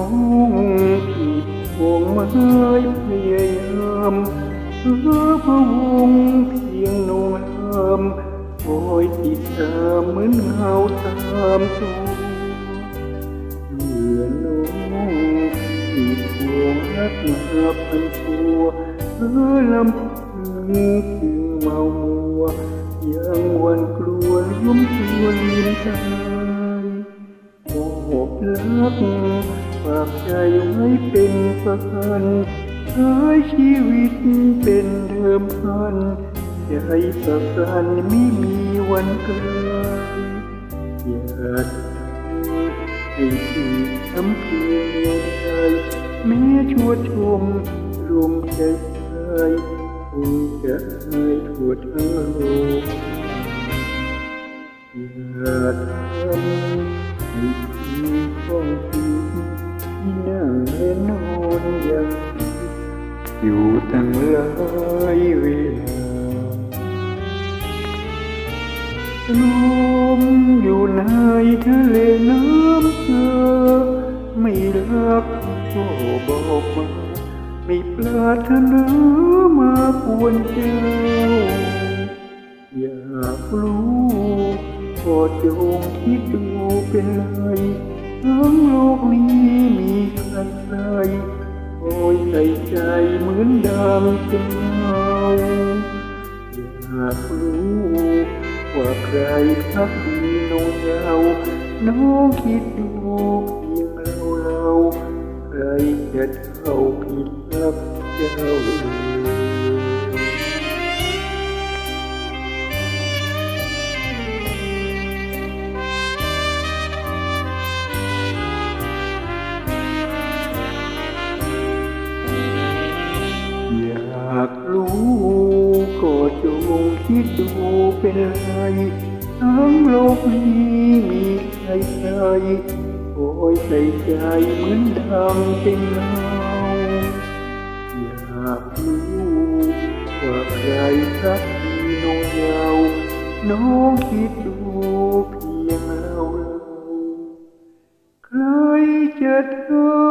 องผิดวงไม่พยายามเพื่อพะวงเพียงนงลามโอยติดตามเหมือนเงาตามตัวเมื่อน้องที่ทวงรักมาพันตัวเธอลำพึงถึงเมามัวยังวันกลัวล้มตัวลืมตายโอ้รัก ฝากใจไว้เป็นประกันใช้ชีวิตเป็นเดิมพันใจประกันไม่มีวันเกินอย่าทำให้ที่ทำเพียงเดียวใจแม้ชั่วชมรวมใจใจคงจะใหายทั่วทั้งโลกอย่า นั่นอนอย่างอยู่ตั้งหลายเวลาลมอยู่ในทะเลน้ำเธอไม่รักก็บอกมาไม่ปรารถนามาปวนเจ้า อยากรู้ก็จงคิดดูเป็นไรทั้งโลกนี้ ดังเป็นเงาอยากรู้ว่าใครพักดีน้องยาน้องคิดดูเพียงเราเราใครจะเท่าผิดรักเจ้าากรู้ก็จงคิดดูเป็นไรทั้งโลกนี้มีใครใครโอยใส่ใจเหมือนทำเป็นเราอยากรู้ว่าใครสักทีน้องยาวน้องคิดดูเพียงเราใครจะเธอ